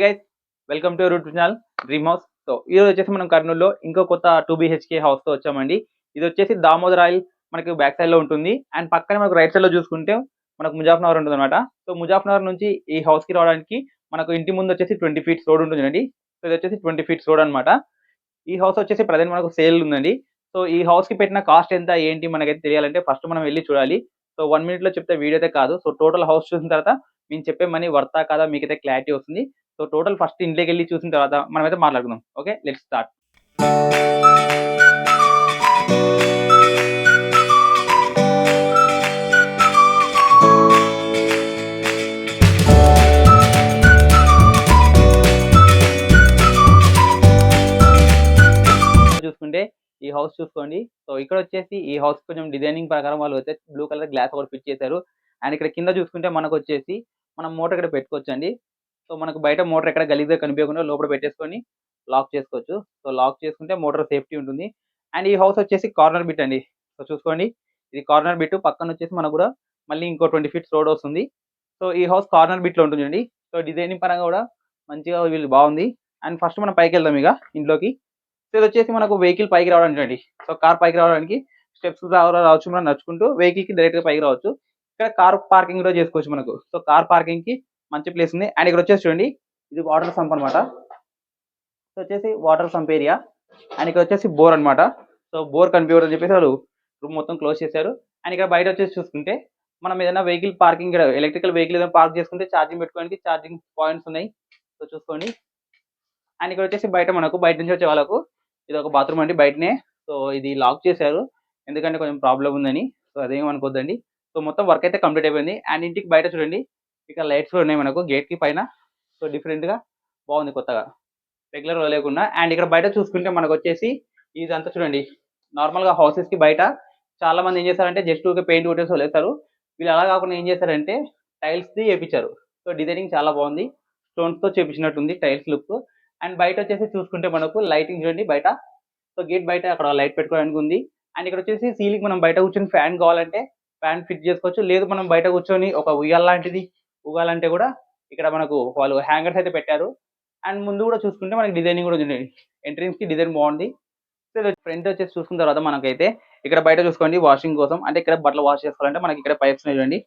Guys welcome to route channel dream house so ఈరోజు వచ్చేసి మనం కర్నూలులో ఇంకో కొత్త టూ బిహెచ్కే హౌస్తో వచ్చామండి. ఇది వచ్చేసి దామోదర్ ఆయిల్ మనకి బ్యాక్ సైడ్లో ఉంటుంది. అండ్ పక్కన మనకు రైట్ సైడ్లో చూసుకుంటే మనకు ముజాఫ్ నగర్ ఉంటుంది అనమాట సో ముజాఫ్ నగర్ నుంచి ఈ హౌస్కి రావడానికి మనకు ఇంటి ముందు వచ్చేసి ట్వంటీ ఫీట్స్ రోడ్ ఉంటుందండి సో ఇది వచ్చేసి ట్వంటీ ఫీట్స్ రోడ్ అన్నమాట. ఈ హౌస్ వచ్చేసి ప్రజెంట్ మనకు సేల్ ఉందండి. సో ఈ హౌస్కి పెట్టిన కాస్ట్ ఎంత ఏంటి మనకైతే తెలియాలంటే ఫస్ట్ మనం వెళ్ళి చూడాలి. సో వన్ మినిట్లో చెప్తే వీడియో అయితే కాదు. సో టోటల్ హౌస్ చూసిన తర్వాత మేము చెప్పే మనీ వర్తా కాదా మీకైతే క్లారిటీ వస్తుంది. సో టోటల్ ఫస్ట్ ఇంట్లోకి వెళ్ళి చూసిన తర్వాత మనమైతే మాట్లాడుకుందాం. ఓకే లెట్ స్టార్ట్ చూసుకుంటే ఈ హౌస్ చూసుకోండి. సో ఇక్కడ వచ్చేసి ఈ హౌస్ కొంచెం డిజైనింగ్ ప్రకారం వాళ్ళు వచ్చే బ్లూ కలర్ గ్లాస్ ఒకటి ఫిట్ చేశారు. అండ్ ఇక్కడ కింద చూసుకుంటే మనకు వచ్చేసి మనం మోటర్ ఇక్కడ పెట్టుకోవచ్చు అండి సో మనకు బయట మోటార్ ఎక్కడ గలీజ్గా కనిపించకుండా లోపల పెట్టేసుకొని లాక్ చేసుకోవచ్చు. సో లాక్ చేసుకుంటే మోటార్ సేఫ్టీ ఉంటుంది. అండ్ ఈ హౌస్ వచ్చేసి కార్నర్ బిట్ అండి. సో చూసుకోండి. ఇది కార్నర్ బిట్ పక్కన వచ్చేసి మనకు కూడా మళ్ళీ ఇంకో ట్వంటీ ఫీట్స్ రోడ్ వస్తుంది. సో ఈ హౌస్ కార్నర్ బిట్లో ఉంటుందండి సో డిజైనింగ్ పరంగా కూడా మంచిగా వీళ్ళు బాగుంది. అండ్ ఫస్ట్ మనం పైకి వెళ్దాం ఇక ఇంట్లోకి. సో ఇది వచ్చేసి మనకు వెహికల్ పైకి రావడానికి అండి సో కార్ పైకి రావడానికి స్టెప్స్ రావచ్చు. మనం నడుచుకుంటూ వెహికల్కి డైరెక్ట్గా పైకి రావచ్చు. ఇక్కడ కార్ పార్కింగ్ కూడా చేసుకోవచ్చు మనకు. సో కార్ పార్కింగ్కి మంచి ప్లేస్ ఉంది. అండ్ ఇక్కడ వచ్చేసి చూడండి ఇది వాటర్ సంప్ అనమాట సో వచ్చేసి వాటర్ సంప్ ఏరియా అండ్ ఇక్కడ వచ్చేసి బోర్ అన్నమాట. సో బోర్ కనిపించదు అని చెప్పేసి వాళ్ళు రూమ్ మొత్తం క్లోజ్ చేశారు. అండ్ ఇక్కడ బయట వచ్చేసి చూసుకుంటే మనం ఏదైనా వెహికల్ పార్కింగ్ ఎలక్ట్రికల్ వెహికల్ ఏదైనా పార్క్ చేసుకుంటే ఛార్జింగ్ పెట్టుకోవడానికి ఛార్జింగ్ పాయింట్స్ ఉన్నాయి. సో చూసుకోండి. అండ్ ఇక్కడ వచ్చేసి బయట మనకు బయట నుంచి వచ్చే వాళ్ళకు ఇది ఒక బాత్రూమ్ అండి బయటనే. సో ఇది లాక్ చేశారు. ఎందుకంటే కొంచెం ప్రాబ్లం ఉందని. సో అదేం అనుకోద్దండి. సో మొత్తం వర్క్ అయితే కంప్లీట్ అయిపోయింది. అండ్ ఇంటికి బయట చూడండి ఇక్కడ లైట్స్ కూడా ఉన్నాయి మనకు గేట్కి పైన. సో డిఫరెంట్గా బాగుంది కొత్తగా. రెగ్యులర్ లేకుండా. అండ్ ఇక్కడ బయట చూసుకుంటే మనకు వచ్చేసి ఇదంతా చూడండి. నార్మల్గా హౌసెస్కి బయట చాలా మంది ఏం చేస్తారంటే జస్ట్ ఊరికే పెయింట్ కొట్టేసి వదిలేస్తారు. వీళ్ళు అలా కాకుండా ఏం చేస్తారంటే టైల్స్ ది వేపించారు సో డిజైనింగ్ చాలా బాగుంది. స్టోన్స్తో చేపించినట్టుంది టైల్స్ లుక్ అండ్ బయట వచ్చేసి చూసుకుంటే మనకు లైటింగ్ చూడండి బయట. సో గేట్ బయట అక్కడ లైట్ పెట్టుకోవడానికి ఉంది. అండ్ ఇక్కడ వచ్చేసి సీలింగ్ మనం బయట కూర్చొని ఫ్యాన్ కావాలంటే ఫ్యాన్ ఫిట్ చేసుకోవచ్చు. లేదు మనం బయట కూర్చొని ఒక ఉయ్యాల లాంటిది ఊగాలంటే కూడా ఇక్కడ మనకు వాళ్ళు హ్యాంగర్స్ అయితే పెట్టారు. అండ్ ముందు కూడా చూసుకుంటే మనకి డిజైనింగ్ కూడా ఉంది. ఎంట్రన్స్కి డిజైన్ బాగుంది. సో ఫ్రంట్ వచ్చేసి చూసుకున్న తర్వాత మనకైతే ఇక్కడ బయట చూసుకోండి వాషింగ్ కోసం. అంటే ఇక్కడ బట్టలు వాష్ చేసుకోవాలంటే మనకి ఇక్కడ పైప్స్ చూడండి.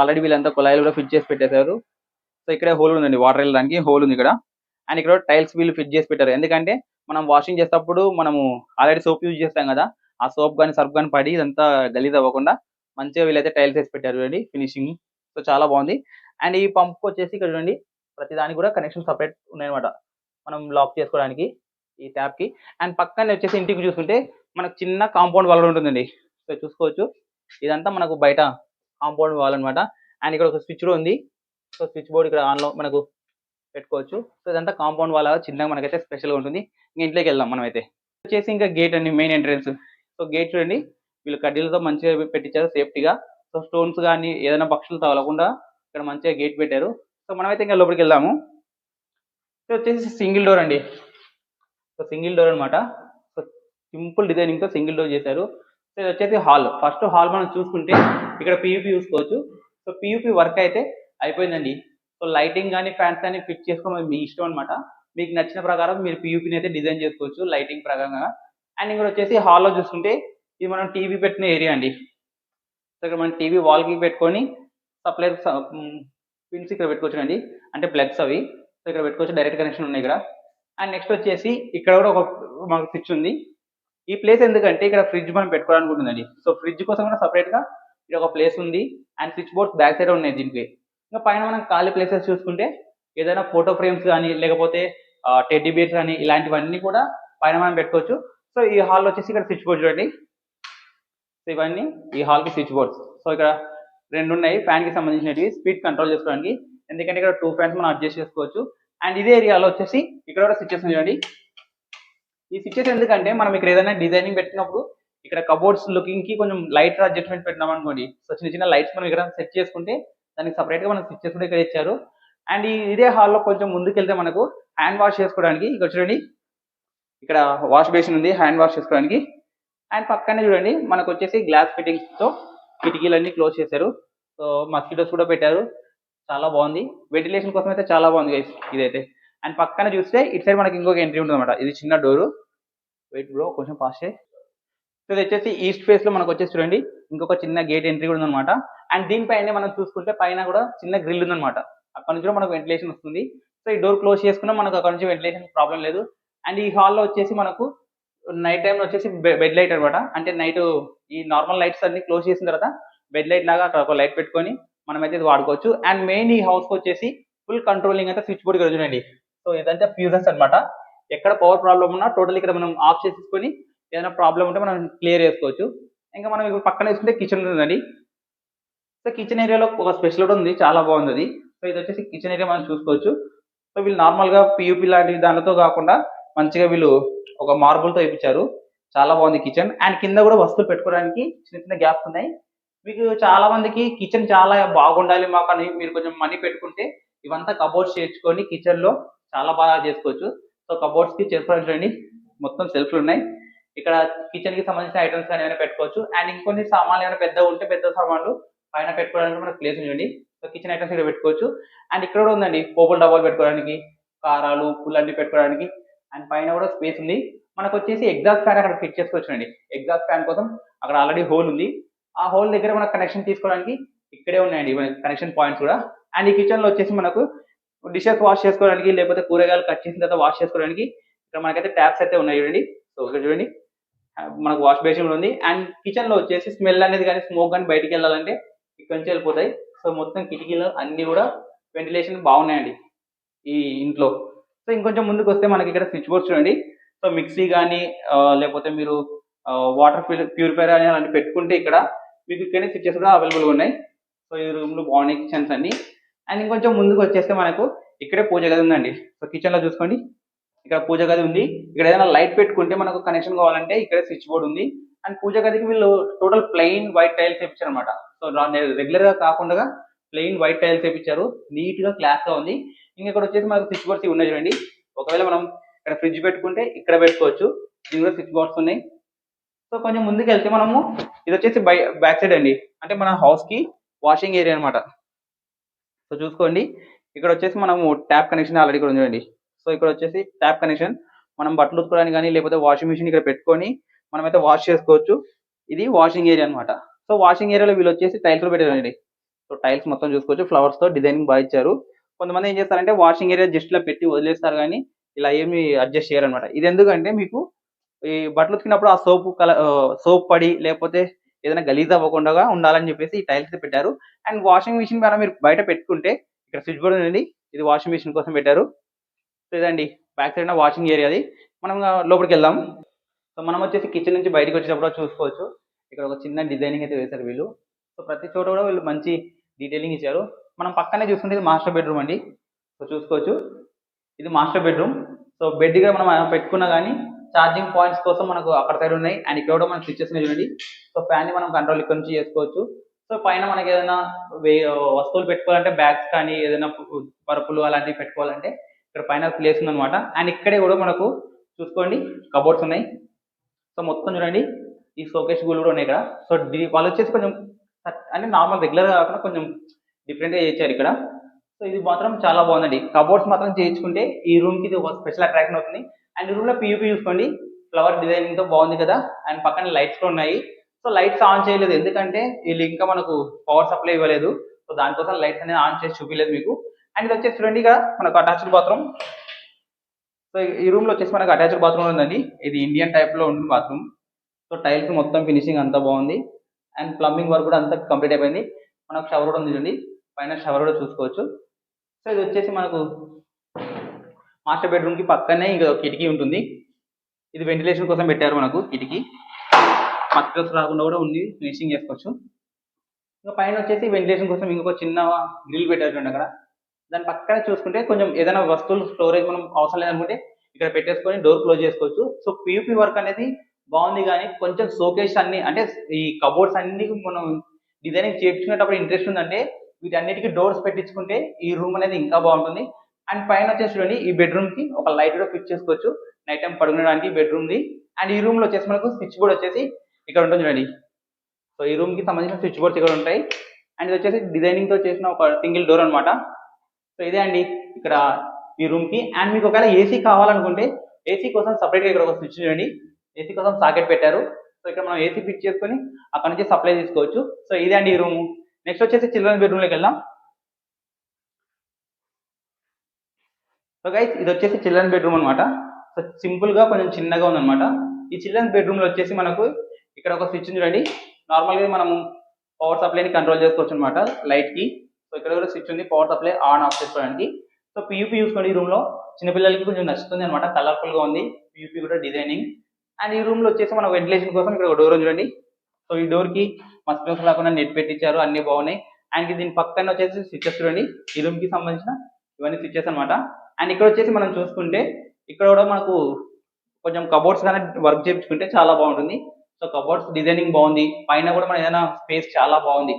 ఆల్రెడీ వీళ్ళంతా కుళాయిలు కూడా ఫిట్ చేసి పెట్టేశారు. సో ఇక్కడ హోల్ ఉందండి వాటర్ వెళ్ళడానికి హోల్ ఉంది ఇక్కడ. అండ్ ఇక్కడ టైల్స్ వీళ్ళు ఫిట్ చేసి పెట్టారు. ఎందుకంటే మనం వాషింగ్ చేసేటప్పుడు మనము ఆల్రెడీ సోప్ యూజ్ చేస్తాం కదా. ఆ సోప్ కానీ సర్ఫ్ కానీ పడి ఇదంతా గలీజ్ అవ్వకుండా మంచిగా వీళ్ళైతే టైల్స్ వేసి పెట్టారు చూడండి ఫినిషింగ్ సో చాలా బాగుంది. అండ్ ఈ పంప్ వచ్చేసి ఇక్కడ చూడండి ప్రతి దానికి కూడా కనెక్షన్ సపరేట్ ఉన్నాయన్నమాట. మనం లాక్ చేసుకోవడానికి ఈ ట్యాప్కి అండ్ పక్కనే వచ్చేసి ఇంటికి చూసుకుంటే మనకు చిన్న కాంపౌండ్ వాల్ ఉంటుందండి. సో చూసుకోవచ్చు. ఇదంతా మనకు బయట కాంపౌండ్ వాల్ అనమాట అండ్ ఇక్కడ ఒక స్విచ్ కూడా ఉంది. సో స్విచ్ బోర్డ్ ఇక్కడ ఆన్లో మనకు పెట్టుకోవచ్చు. సో ఇదంతా కాంపౌండ్ వాళ్ళ చిన్నగా మనకైతే స్పెషల్గా ఉంటుంది. ఇంకా ఇంట్లోకి వెళ్దాం మనమైతే. వచ్చేసి ఇంకా గేట్ అండి మెయిన్ ఎంట్రన్స్ సో గేట్ చూడండి. వీళ్ళు కడ్డీలతో మంచిగా పెట్టించారు సేఫ్టీగా సో స్టోన్స్ కానీ ఏదైనా పక్షులు తగలకుండా ఇక్కడ మంచిగా గేట్ పెట్టారు. సో మనమైతే ఇంకా లోపలికి వెళ్దాము. సో వచ్చేసి సింగిల్ డోర్ అండి. సో సింగిల్ డోర్ అనమాట సో సింపుల్ డిజైనింగ్తో సింగిల్ డోర్ చేశారు. సో ఇది వచ్చేసి హాల్ ఫస్ట్ హాల్ మనం చూసుకుంటే ఇక్కడ పియూపీ చూసుకోవచ్చు. సో పియూపీ వర్క్ అయితే అయిపోయిందండి. సో లైటింగ్ కానీ ఫ్యాన్స్ కానీ ఫిట్ చేసుకోవడం మీ ఇష్టం అనమాట మీకు నచ్చిన ప్రకారం మీరు పియూపీని అయితే డిజైన్ చేసుకోవచ్చు లైటింగ్ ప్రకారంగా. అండ్ ఇక్కడ వచ్చేసి హాల్లో చూసుకుంటే ఇది మనం టీవీ పెట్టిన ఏరియా అండి. సో ఇక్కడ మనం టీవీ వాల్కి పెట్టుకొని సప్లై పిన్స్ ఇక్కడ పెట్టుకోవచ్చు అండి అంటే ప్లగ్స్ అవి. సో ఇక్కడ పెట్టుకోవచ్చు డైరెక్ట్ కనెక్షన్ ఉన్నాయి ఇక్కడ. అండ్ నెక్స్ట్ వచ్చేసి ఇక్కడ కూడా ఒక మాకు స్విచ్ ఉంది. ఈ ప్లేస్ ఎందుకంటే ఇక్కడ ఫ్రిడ్జ్ మనం పెట్టుకోవడానికి ఉంటుందండి సో ఫ్రిడ్జ్ కోసం కూడా సపరేట్గా ఇక్కడ ఒక ప్లేస్ ఉంది. And switch boards back side ఉన్నాయి దీనికి. ఇంకా పైన మనం ఖాళీ ప్లేసెస్ చూసుకుంటే ఏదైనా ఫోటో ఫ్రేమ్స్ కానీ లేకపోతే టెడ్డీ బేర్స్ కానీ ఇలాంటివన్నీ కూడా పైన మనం పెట్టుకోవచ్చు. సో ఈ హాల్ వచ్చేసి ఇక్కడ స్విచ్ బోర్డ్ చూడండి. సో ఇవన్నీ ఈ హాల్కి స్విచ్ బోర్డ్స్ సో ఇక్కడ రెండు ఉన్నాయి ఫ్యాన్కి సంబంధించినవి స్పీడ్ కంట్రోల్ చేసుకోవడానికి. ఎందుకంటే ఇక్కడ టూ ఫ్యాన్స్ మనం అడ్జస్ట్ చేసుకోవచ్చు. అండ్ ఇదే ఏరియాలో వచ్చేసి ఇక్కడ కూడా స్విచ్చెస్ చూడండి. ఈ స్విచ్చెస్ ఎందుకంటే మనం ఇక్కడ ఏదైనా డిజైనింగ్ పెట్టినప్పుడు ఇక్కడ కబోర్డ్స్ లుకింగ్కి కొంచెం లైట్ అడ్జస్ట్మెంట్ పెట్టినాం అనుకోండి. సో చిన్న చిన్న లైట్స్ మనం ఇక్కడ సెట్ చేసుకుంటే దానికి సపరేట్గా మనం స్విచ్చెస్ కూడా ఇక్కడ ఇచ్చారు. అండ్ ఈ ఇదే హాల్లో కొంచెం ముందుకెళ్తే మనకు హ్యాండ్ వాష్ చేసుకోవడానికి ఇక్కడ చూడండి. ఇక్కడ వాష్ బేసిన్ ఉంది హ్యాండ్ వాష్ చేసుకోవడానికి. అండ్ పక్కనే చూడండి మనకు వచ్చేసి గ్లాస్ ఫిట్టింగ్స్తో కిటికీలన్నీ క్లోజ్ చేశారు. సో మస్కిటోస్ కూడా పెట్టారు. చాలా బాగుంది. వెంటిలేషన్ కోసం అయితే చాలా బాగుంది గైస్ ఇదైతే. అండ్ పక్కన చూస్తే ఇటు సైడ్ మనకి ఇంకొక ఎంట్రీ ఉంటుంది అనమాట ఇది చిన్న డోరు. వెయిట్ బ్రో కొంచెం పాస్ చేయి. సో ఇది వచ్చేసి ఈస్ట్ ఫేస్లో మనకు వచ్చేసి చూడండి ఇంకొక చిన్న గేట్ ఎంట్రీ కూడా ఉందన్నమాట. అండ్ దీనిపైన మనం చూసుకుంటే పైన కూడా చిన్న గ్రిల్ ఉందన్నమాట. అక్కడ నుంచి కూడా మనకు వెంటిలేషన్ వస్తుంది. సో ఈ డోర్ క్లోజ్ చేసుకున్నా మనకు అక్కడ నుంచి వెంటిలేషన్ ప్రాబ్లం లేదు. అండ్ ఈ హాల్లో వచ్చేసి మనకు నైట్ టైంలో వచ్చేసి బెడ్ లైట్ అనమాట అంటే నైట్ ఈ నార్మల్ లైట్స్ అన్ని క్లోజ్ చేసిన తర్వాత బెడ్ లైట్ లాగా అక్కడ ఒక లైట్ పెట్టుకొని మనం ఇది వాడుకోవచ్చు. అండ్ మెయిన్ ఈ హౌస్కి వచ్చేసి ఫుల్ కంట్రోలింగ్ అయితే స్విచ్ బోర్డ్ ఇక్కడ చూడండి సో ఇదంతా ఫ్యూజెస్ అనమాట ఎక్కడ పవర్ ప్రాబ్లం ఉన్నా టోటల్ ఇక్కడ మనం ఆఫ్ చేసేసుకొని ఏదైనా ప్రాబ్లం ఉంటే మనం క్లియర్ చేసుకోవచ్చు. ఇంకా మనం ఇప్పుడు పక్కన వేసుకుంటే కిచెన్ ఉందండి. సో కిచెన్ ఏరియాలో ఒక స్పెషల్ కూడా ఉంది చాలా బాగుంది అది. సో ఇది వచ్చేసి కిచెన్ ఏరియా మనం చూసుకోవచ్చు. సో వీళ్ళు నార్మల్గా పియూపీ లాంటి దానితో కాకుండా మంచిగా వీళ్ళు ఒక మార్బుల్తో ఇప్పించారు చాలా బాగుంది కిచెన్ అండ్ కింద కూడా వస్తువులు పెట్టుకోవడానికి చిన్న చిన్న గ్యాప్స్ ఉన్నాయి. మీకు చాలా మందికి కిచెన్ చాలా బాగుండాలి మాకు అని మీరు కొంచెం మనీ పెట్టుకుంటే ఇవంతా కబోర్డ్స్ చేర్చుకొని కిచెన్లో చాలా బాగా చేసుకోవచ్చు. సో కబోర్డ్స్కి చేసుకోవడానికి చూడండి. మొత్తం సెల్ఫ్లు ఉన్నాయి. ఇక్కడ కిచెన్కి సంబంధించిన ఐటమ్స్ కానీ ఏమైనా పెట్టుకోవచ్చు. అండ్ ఇంకొన్ని సామాన్లు ఏమైనా పెద్దగా ఉంటే పెద్ద సామాన్లు పైన పెట్టుకోవడానికి మనకు ప్లేస్ ఉండండి సో కిచెన్ ఐటమ్స్ ఇక్కడ పెట్టుకోవచ్చు. అండ్ ఇక్కడ కూడా ఉందండి. పోపుల డబ్బాలు పెట్టుకోవడానికి కారాలు ఉప్పులు అన్ని పెట్టుకోవడానికి. అండ్ పైన కూడా స్పేస్ ఉంది. మనకు వచ్చేసి ఎగ్జాస్ట్ ఫ్యాన్ అక్కడ ఫిట్ చేసుకోవచ్చు అండి. ఎగ్జాస్ట్ ఫ్యాన్ కోసం అక్కడ ఆల్రెడీ హోల్ ఉంది. ఆ హోల్ దగ్గర మనకు కనెక్షన్ తీసుకోవడానికి ఇక్కడే ఉన్నాయండి కనెక్షన్ పాయింట్స్ కూడా. అండ్ ఈ కిచెన్లో వచ్చేసి మనకు డిషెస్ వాష్ చేసుకోవడానికి లేకపోతే కూరగాయలు కట్ చేసిన తర్వాత వాష్ చేసుకోవడానికి ఇక్కడ మనకైతే ట్యాప్స్ అయితే ఉన్నాయి చూడండి. సో ఇక్కడ చూడండి. మనకు వాష్ బేసిన్ ఉంది. అండ్ కిచెన్లో వచ్చేసి స్మెల్ అనేది కానీ స్మోక్ కానీ బయటికి వెళ్ళాలంటే ఇక్కడ నుంచి వెళ్ళిపోతాయి. సో మొత్తం కిటికీలు అన్ని కూడా వెంటిలేషన్ బాగున్నాయండి ఈ ఇంట్లో. సో ఇంకొంచెం ముందుకు వస్తే మనకి ఇక్కడ స్విచ్ బోర్డ్స్ చూడండి. సో మిక్సీ కానీ లేకపోతే మీరు వాటర్ ప్యూరిఫైర్ అని అలాంటి పెట్టుకుంటే ఇక్కడ మీకు ఇక్కడనే స్విచ్చెస్ కూడా అవైలబుల్గా ఉన్నాయి. సో ఈ రూమ్లో బాగున్నాయి కిచెన్స్ అన్ని. అండ్ ఇంకొంచెం ముందుకు వచ్చేస్తే మనకు ఇక్కడే పూజ గది ఉందండి. సో కిచెన్లో చూసుకోండి. ఇక్కడ పూజ గది ఉంది. ఇక్కడ ఏదైనా లైట్ పెట్టుకుంటే మనకు కనెక్షన్ కావాలంటే ఇక్కడ స్విచ్ బోర్డ్ ఉంది. అండ్ పూజ గదికి వీళ్ళు టోటల్ ప్లెయిన్ వైట్ టైల్స్ వేయించారు అనమాట సో రెగ్యులర్గా కాకుండా ప్లెయిన్ వైట్ టైల్స్ వేయించారు నీట్గా క్లాస్గా ఉంది. ఇంకా ఇక్కడ వచ్చేసి మనకు స్విచ్ బోర్డ్స్ ఉన్నాయి చూడండి. ఒకవేళ మనం ఇక్కడ ఫ్రిడ్జ్ పెట్టుకుంటే ఇక్కడ పెట్టుకోవచ్చు. దీని కూడా స్విచ్ బోర్డ్స్ ఉన్నాయి. సో కొంచెం ముందుకు వెళ్తే మనము ఇది వచ్చేసి బై బ్యాక్ సైడ్ అండి. అంటే మన హౌస్కి వాషింగ్ ఏరియా అన్నమాట. సో చూసుకోండి. ఇక్కడ వచ్చేసి మనము ట్యాప్ కనెక్షన్ ఆల్రెడీ ఇక్కడ చూడండి. సో ఇక్కడ వచ్చేసి ట్యాప్ కనెక్షన్ మనం బట్టలు ఉతుకోవడానికి కానీ లేకపోతే వాషింగ్ మిషన్ ఇక్కడ పెట్టుకొని మనమైతే వాష్ చేసుకోవచ్చు. ఇది వాషింగ్ ఏరియా అన్నమాట. సో వాషింగ్ ఏరియాలో వీళ్ళు వచ్చేసి టైల్స్ పెట్టారండి సో టైల్స్ మొత్తం చూసుకోవచ్చు. ఫ్లవర్స్తో డిజైనింగ్ బాగా ఇచ్చారు. కొంతమంది ఏం చేస్తారంటే వాషింగ్ ఏరియా జస్ట్ ఇలా పెట్టి వదిలేస్తారు కానీ ఇలా ఏమి అడ్జస్ట్ చేయరన్నమాట. ఇది ఎందుకంటే మీకు ఈ బట్టలు ఉతికినప్పుడు ఆ సోప్ కల సోప్ పడి లేకపోతే ఏదైనా గలీజ్ అవ్వకుండా ఉండాలని చెప్పేసి ఈ టైల్స్ పెట్టారు. అండ్ వాషింగ్ మిషన్ పైన మీరు బయట పెట్టుకుంటే ఇక్కడ స్విచ్ బోర్డ్ ఉంది ఇది వాషింగ్ మిషన్ కోసం పెట్టారు. సో ఇదండి. బ్యాక్ సైడ్ వాషింగ్ ఏరియా అది. మనం లోపలికి వెళ్దాం. సో మనం వచ్చేసి కిచెన్ నుంచి బయటకు వచ్చేటప్పుడు చూసుకోవచ్చు. ఇక్కడ ఒక చిన్న డిజైనింగ్ అయితే వేశారు వీళ్ళు. సో ప్రతి చోట కూడా వీళ్ళు మంచి డీటెయిలింగ్ ఇచ్చారు. మనం పక్కనే చూసుకుంటే ఇది మాస్టర్ బెడ్రూమ్ అండి. సో చూసుకోవచ్చు. ఇది మాస్టర్ బెడ్రూమ్ సో బెడ్ కూడా మనం పెట్టుకున్నా కానీ ఛార్జింగ్ పాయింట్స్ కోసం మనకు అక్కడ సైడ్ ఉన్నాయి. అండ్ ఇక్కడ కూడా మనకి స్విచ్చెస్ చూడండి. సో ఫ్యాన్ని మనం కంట్రోల్ ఇక్కడ నుంచి చేసుకోవచ్చు. సో పైన మనకి ఏదైనా వే- వస్తువులు పెట్టుకోవాలంటే బ్యాగ్స్ కానీ ఏదైనా పరుపులు అలాంటివి పెట్టుకోవాలంటే ఇక్కడ పైన ప్లేస్ ఉందన్నమాట. అండ్ ఇక్కడే కూడా మనకు చూసుకోండి కబోర్డ్స్ ఉన్నాయి. సో మొత్తం చూడండి. ఈ షోకేస్ గూలు కూడా ఉన్నాయి ఇక్కడ. సో వాళ్ళు వచ్చేసి కొంచెం అంటే నార్మల్ రెగ్యులర్ కాకుండా కొంచెం డిఫరెంట్గా చేయించారు ఇక్కడ. సో ఇది మాత్రం చాలా బాగుందండి. కబోర్డ్స్ మాత్రం చేయించుకుంటే ఈ రూమ్కి ఇది ఒక స్పెషల్ అట్రాక్షన్ అవుతుంది. అండ్ ఈ రూమ్లో పియూపీ చూసుకోండి. ఫ్లవర్ డిజైనింగ్తో బాగుంది కదా. అండ్ పక్కన లైట్స్ కూడా ఉన్నాయి. సో లైట్స్ ఆన్ చేయలేదు. ఎందుకంటే వీళ్ళు ఇంకా మనకు పవర్ సప్లై ఇవ్వలేదు. సో దానికోసం లైట్స్ అనేది ఆన్ చేసి చూపించలేదు మీకు. అండ్ ఇది వచ్చేసి చూడండి ఇక్కడ మనకు అటాచ్డ్ బాత్రూమ్. సో ఈ రూమ్లో వచ్చేసి మనకు అటాచ్డ్ బాత్రూమ్ ఉందండి. ఇది ఇండియన్ టైప్లో ఉంటుంది బాత్రూమ్. సో టైల్స్ మొత్తం ఫినిషింగ్ అంతా బాగుంది. అండ్ ప్లంబింగ్ వర్క్ కూడా అంతా కంప్లీట్ అయిపోయింది. మనకు షవర్ కూడా ఉంది చూడండి. పైన షవర్ కూడా చూసుకోవచ్చు. సో ఇది వచ్చేసి మనకు మాస్టర్ బెడ్రూమ్కి పక్కనే ఇంకా కిటికీ ఉంటుంది. ఇది వెంటిలేషన్ కోసం పెట్టారు మనకు కిటికీ. మస్కిటోస్ రాకుండా కూడా ఉంది. ఫినిషింగ్ చేసుకోవచ్చు. ఇంకా పైన వచ్చేసి వెంటిలేషన్ కోసం ఇంకొక చిన్న గ్రిల్ పెట్టారు చూడండి అక్కడ. దాని పక్కన చూసుకుంటే కొంచెం ఏదైనా వస్తువులు స్టోరేజ్ మనం అవసరం లేదనుకుంటే ఇక్కడ పెట్టేసుకొని డోర్ క్లోజ్ చేసుకోవచ్చు. సో పీయూపీ వర్క్ అనేది బాగుంది కానీ కొంచెం షోకేస్ అన్ని అంటే ఈ కబోర్డ్స్ అన్ని మనం డిజైనింగ్ చేయించుకునేటప్పుడు ఇంట్రెస్ట్ ఉందంటే వీటన్నిటికీ డోర్స్ పెట్టించుకుంటే ఈ రూమ్ అనేది ఇంకా బాగుంటుంది. అండ్ పైన వచ్చేసి చూడండి ఈ బెడ్రూమ్కి ఒక లైట్ కూడా ఫిట్ చేసుకోవచ్చు. నైట్ టైం పడుకునేడానికి బెడ్రూమ్ ది. అండ్ ఈ రూమ్లో వచ్చేసి మనకు స్విచ్ బోర్డ్ వచ్చేసి ఇక్కడ ఉంటుంది చూడండి. సో ఈ రూమ్కి సంబంధించిన స్విచ్ బోర్డ్స్ ఇక్కడ ఉంటాయి. అండ్ ఇది వచ్చేసి డిజైనింగ్తో చేసిన ఒక సింగిల్ డోర్ అన్నమాట. సో ఇదే అండి ఇక్కడ ఈ రూమ్కి. అండ్ మీకు ఒకవేళ ఏసీ కావాలనుకుంటే ఏసీ కోసం సపరేట్గా ఇక్కడ ఒక స్విచ్ చూడండి. ఏసీ కోసం సాకెట్ పెట్టారు. సో ఇక్కడ మనం ఏసీ ఫిట్ చేసుకొని అక్కడ నుంచి సప్లై తీసుకోవచ్చు. సో ఇదే అండి ఈ రూమ్ నెక్స్ట్ వచ్చేసి చిల్డ్రన్ బెడ్రూమ్లోకి వెళ్దాం. సో గైస్ ఇది వచ్చేసి చిల్డ్రన్ బెడ్రూమ్ అనమాట సో సింపుల్గా కొంచెం చిన్నగా ఉందన్నమాట. ఈ చిల్డ్రన్ బెడ్రూమ్లో వచ్చేసి మనకు ఇక్కడ ఒక స్విచ్ చూడండి. నార్మల్గా మనము పవర్ సప్లై ని కంట్రోల్ చేసుకోవచ్చు అనమాట లైట్కి. సో ఇక్కడ కూడా స్విచ్ ఉంది. పవర్ సప్లై ఆన్ ఆఫ్ చేసుకోవడానికి. సో పియూపీ చూసుకోండి ఈ రూమ్లో. చిన్నపిల్లలకి కొంచెం నచ్చుతుంది అనమాట కలర్ఫుల్గా ఉంది. పియూపీ కూడా డిజైనింగ్ అండ్ ఈ రూమ్లో వచ్చేసి మన వెంటిలేషన్ కోసం ఇక్కడ డోర్ చూడండి. సో ఈ డోర్కి మస్కిటోస్ రాకుండా నెట్ పెట్టించారు అన్ని బాగున్నాయి. అండ్ దీని పక్కన వచ్చేసి స్విచ్చెస్ చూడండి. ఈ రూమ్కి సంబంధించిన ఇవన్నీ స్విచ్చెస్ అన్నమాట. అండ్ ఇక్కడ వచ్చేసి మనం చూసుకుంటే ఇక్కడ కూడా మనకు కొంచెం కబోర్డ్స్ కానీ వర్క్ చేయించుకుంటే చాలా బాగుంటుంది. సో కబోర్డ్స్ డిజైనింగ్ బాగుంది. పైన కూడా మనం ఏదైనా స్పేస్ చాలా బాగుంది.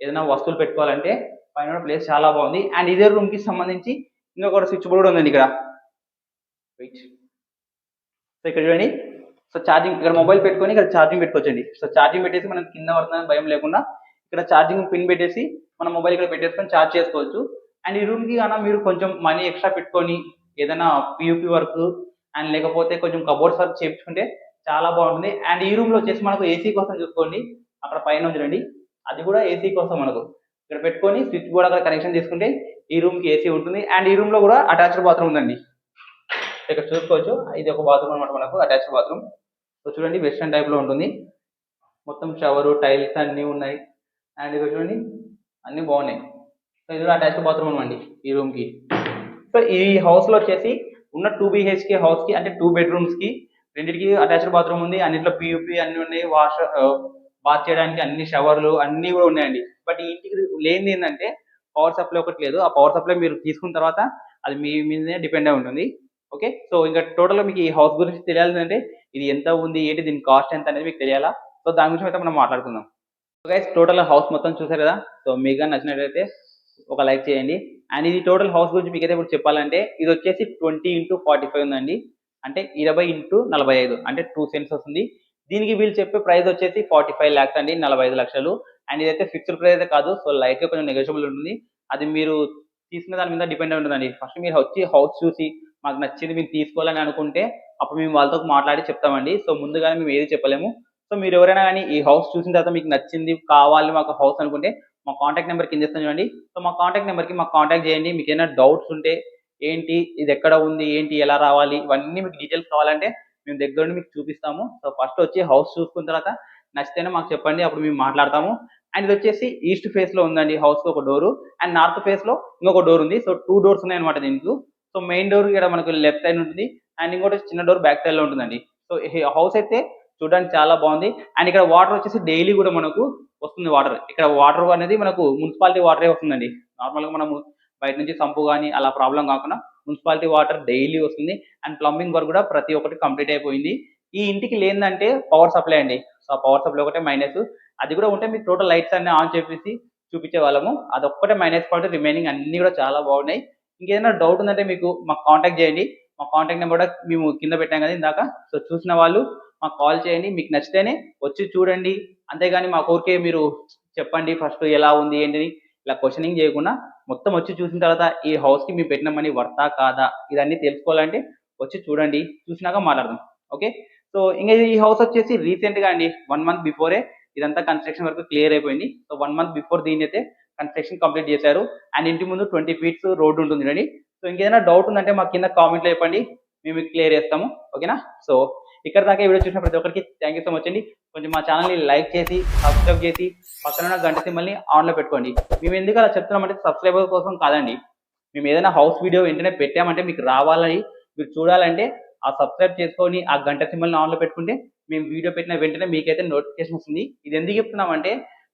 ఏదైనా వస్తువులు పెట్టుకోవాలంటే పైన కూడా ప్లేస్ చాలా బాగుంది. అండ్ ఇదే రూమ్కి సంబంధించి ఇంకొక స్విచ్ బోర్డ్ కూడా ఉందండి ఇక్కడ. సో ఇక్కడ చూడండి. సో ఛార్జింగ్ ఇక్కడ మొబైల్ పెట్టుకొని ఇక్కడ ఛార్జింగ్ పెట్టుకోవచ్చండి. సో ఛార్జింగ్ పెట్టేసి మనం కింద పడుతుందని భయం లేకుండా ఇక్కడ ఛార్జింగ్ పిన్ పెట్టేసి మన మొబైల్ ఇక్కడ పెట్టేసుకొని ఛార్జ్ చేసుకోవచ్చు. అండ్ ఈ రూమ్కి కానీ మీరు కొంచెం మనీ ఎక్స్ట్రా పెట్టుకొని ఏదైనా పియూపి వర్క్ అండ్ లేకపోతే కొంచెం కబోర్డ్స్ వర్క్ చేయించుకుంటే చాలా బాగుంటుంది. అండ్ ఈ రూమ్లో వచ్చేసి మనకు ఏసీ కోసం చూసుకోండి. అక్కడ పైన చూడండి అది కూడా ఏసీ కోసం మనకు. ఇక్కడ పెట్టుకొని స్విచ్ బోర్డ్ అక్కడ కనెక్షన్ చేసుకుంటే ఈ రూమ్కి ఏసీ ఉంటుంది. అండ్ ఈ రూమ్లో కూడా అటాచ్డ్ బాత్రూమ్ ఉందండి. ఇక్కడ చూసుకోవచ్చు. ఇది ఒక బాత్రూమ్ అనమాట మనకు అటాచ్డ్ బాత్రూమ్. సో చూడండి వెస్ట్రన్ టైప్లో ఉంటుంది. మొత్తం షవర్ టైల్స్ అన్నీ ఉన్నాయి. అండ్ ఇక్కడ చూడండి అన్నీ బాగున్నాయి. సో ఇది కూడా అటాచ్డ్ బాత్రూమ్ అండి ఈ రూమ్కి సో ఈ హౌస్లో వచ్చేసి ఉన్న టూ బిహెచ్కే హౌస్కి అంటే టూ బెడ్రూమ్స్కి రెండింటికి అటాచ్డ్ బాత్రూమ్ ఉంది. అన్నిట్లో పియూపీ అన్ని ఉన్నాయి. వాష్ బాత్ చేయడానికి అన్ని షవర్లు అన్ని కూడా ఉన్నాయండి. బట్ ఈ ఇంటికి లేనిది ఏంటంటే పవర్ సప్లై ఒకటి లేదు. ఆ పవర్ సప్లై మీరు తీసుకున్న తర్వాత అది మీ మీదనే డిపెండ్ అయి ఉంటుంది. ఓకే? సో ఇంకా టోటల్ మీకు ఈ హౌస్ గురించి తెలియాలంటే ఇది ఎంత ఉంది ఏంటి దీని కాస్ట్ ఎంత అనేది మీకు తెలియాలా? సో దాని గురించి అయితే మనం మాట్లాడుకుందాం. సో గైస్ టోటల్ హౌస్ మొత్తం చూసారు కదా? సో మీకు నచ్చినట్లయితే ఒక లైక్ చేయండి. అండ్ ఇది టోటల్ హౌస్ గురించి మీకు అయితే ఇప్పుడు చెప్పాలంటే ఇది వచ్చేసి ట్వంటీ ఇంటూ ఫార్టీ ఫైవ్ ఉందండి. అంటే ఇరవై ఇంటూ నలభై ఐదు అంటే టూ సెంట్స్ వస్తుంది. దీనికి వీళ్ళు చెప్పే ప్రైస్ వచ్చేసి ఫార్టీ ఫైవ్ ల్యాక్స్ అండి నలభై ఐదు లక్షలు. అండ్ ఇదైతే ఫిక్స్డ్ ప్రైస్ అయితే కాదు సో లైట్ కొంచెం నెగోషియబుల్ ఉంటుంది. అది మీరు తీసుకునే దాని మీద డిపెండ్ ఉంటుందండి. ఫస్ట్ మీరు వచ్చి హౌస్ చూసి మాకు నచ్చింది మీరు తీసుకోవాలని అనుకుంటే అప్పుడు మేము వాళ్ళతో మాట్లాడి చెప్తామండి. సో ముందుగానే మేము ఏది చెప్పలేము. సో మీరు ఎవరైనా కానీ ఈ హౌస్ చూసిన తర్వాత మీకు నచ్చింది కావాలి మాకు హౌస్ అనుకుంటే మా కాంటాక్ట్ నెంబర్ కింద ఇస్తాను చూడండి. సో మా కాంటాక్ట్ నెంబర్కి మాకు కాంటాక్ట్ చేయండి. మీకు ఏమైనా డౌట్స్ ఉంటే ఏంటి ఇది ఎక్కడ ఉంది ఏంటి ఎలా రావాలి ఇవన్నీ మీకు డీటెయిల్స్ కావాలంటే మేము దగ్గర మీకు చూపిస్తాము. సో ఫస్ట్ వచ్చి హౌస్ చూసుకున్న తర్వాత నచ్చితేనే మాకు చెప్పండి. అప్పుడు మేము మాట్లాడతాము. అండ్ ఇది వచ్చేసి ఈస్ట్ ఫేస్లో ఉందండి హౌస్ ఒక డోరు అండ్ నార్త్ ఫేస్లో ఇంకొక డోర్ ఉంది. సో టూ డోర్స్ ఉన్నాయి అనమాట దీనికి. సో మెయిన్ డోర్ ఇక్కడ మనకు లెఫ్ట్ సైడ్ ఉంటుంది. అండ్ ఇంకోటి చిన్న డోర్ బ్యాక్ సైడ్లో ఉంటుందండి. సో హౌస్ అయితే చూడడానికి చాలా బాగుంది. అండ్ ఇక్కడ వాటర్ వచ్చేసి డైలీ కూడా మనకు వస్తుంది వాటర్. ఇక్కడ వాటర్ అనేది మనకు మున్సిపాలిటీ వాటరే వస్తుందండి. నార్మల్గా మనము బయట నుంచి సంపు కానీ అలా ప్రాబ్లం కాకుండా మున్సిపాలిటీ వాటర్ డైలీ వస్తుంది. అండ్ ప్లంబింగ్ వర్క్ కూడా ప్రతి ఒక్కటి కంప్లీట్ అయిపోయింది. ఈ ఇంటికి లేదంటే పవర్ సప్లై అండి. సో పవర్ సప్లై ఒకటే మైనస్. అది కూడా ఉంటే మీకు టోటల్ లైట్స్ అన్ని ఆన్ చేసి చూపించే వాళ్ళము. అదొక్కటే మైనస్ పాయింట్. రిమైనింగ్ అన్ని కూడా చాలా బాగున్నాయి. ఇంకేదైనా డౌట్ ఉందంటే మీకు మాకు కాంటాక్ట్ చేయండి. మా కాంటాక్ట్ నెంబర్ కూడా మేము కింద పెట్టాం కదా ఇందాక. సో చూసిన వాళ్ళు మాకు కాల్ చేయండి. మీకు నచ్చితేనే వచ్చి చూడండి. అంతేగాని మా కోరికే మీరు చెప్పండి ఫస్ట్ ఎలా ఉంది ఏంటిని ఇలా క్వశ్చనింగ్ చేయకుండా మొత్తం వచ్చి చూసిన తర్వాత ఈ హౌస్కి మేము పెట్టిన మనీ వర్తా కాదా? ఇదన్నీ తెలుసుకోవాలంటే వచ్చి చూడండి. చూసినాక మాట్లాడదాం. ఓకే సో ఇంకా ఈ హౌస్ వచ్చేసి రీసెంట్గా అండి. వన్ మంత్ బిఫోరే ఇదంతా కన్స్ట్రక్షన్ వరకు క్లియర్ అయిపోయింది. సో వన్ మంత్ బిఫోర్ దీని అయితే కన్స్ట్రక్షన్ కంప్లీట్ చేశారు. అండ్ ఇంటి ముందు ట్వంటీ ఫీట్స్ రోడ్ ఉంటుంది సో ఇంకేదైనా డౌట్ ఉందంటే మాకు కింద కామెంట్లో చెప్పండి. మేము క్లియర్ చేస్తాము. ఓకేనా? సో ఇక్కడ దాకా వీడియో చూసిన ప్రతి ఒక్కరికి థ్యాంక్ యూ సో మచ్ అండి. కొంచెం మా ఛానల్ని లైక్ చేసి సబ్స్క్రైబ్ చేసి పక్కన ఉన్న గంట సిమ్మల్ని ఆన్లో పెట్టుకోండి. మేము ఎందుకు అలా చెప్తున్నామంటే సబ్స్క్రైబర్ కోసం కాదండి. మేము ఏదైనా హౌస్ వీడియో వెంటనే పెట్టామంటే మీకు రావాలని మీరు చూడాలంటే ఆ సబ్స్క్రైబ్ చేసుకొని ఆ గంట సింబల్ని ఆన్లో పెట్టుకుంటే మేము వీడియో పెట్టిన వెంటనే మీకైతే నోటిఫికేషన్ వస్తుంది. ఇది ఎందుకు చెప్తున్నామంటే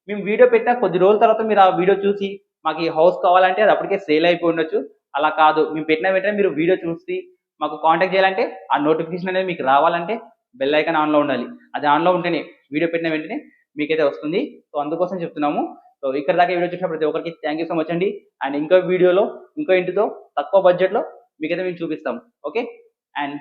మేము వీడియో పెట్టిన కొద్ది రోజుల తర్వాత మీరు ఆ వీడియో చూసి మాకు ఈ హౌస్ కావాలంటే అది అప్పటికే సేల్ అయిపోయి ఉండొచ్చు. అలా కాదు. మేము పెట్టిన వెంటనే మీరు వీడియో చూసి మాకు కాంటాక్ట్ చేయాలంటే ఆ నోటిఫికేషన్ అనేది మీకు రావాలంటే బెల్ ఐకాన్ ఆన్లో ఉండాలి. అది ఆన్లో ఉంటేనే వీడియో పెట్టిన వెంటనే మీకైతే వస్తుంది. సో అందుకోసం చెప్తున్నాము. సో ఇక్కడ దాకా వీడియో చూసిన ప్రతి ఒక్కరికి థ్యాంక్ యూ సో మచ్ అండి. అండ్ ఇంకో వీడియోలో ఇంకో ఇంటితో తక్కువ బడ్జెట్లో మీకైతే మేము చూపిస్తాం ఓకే అండ్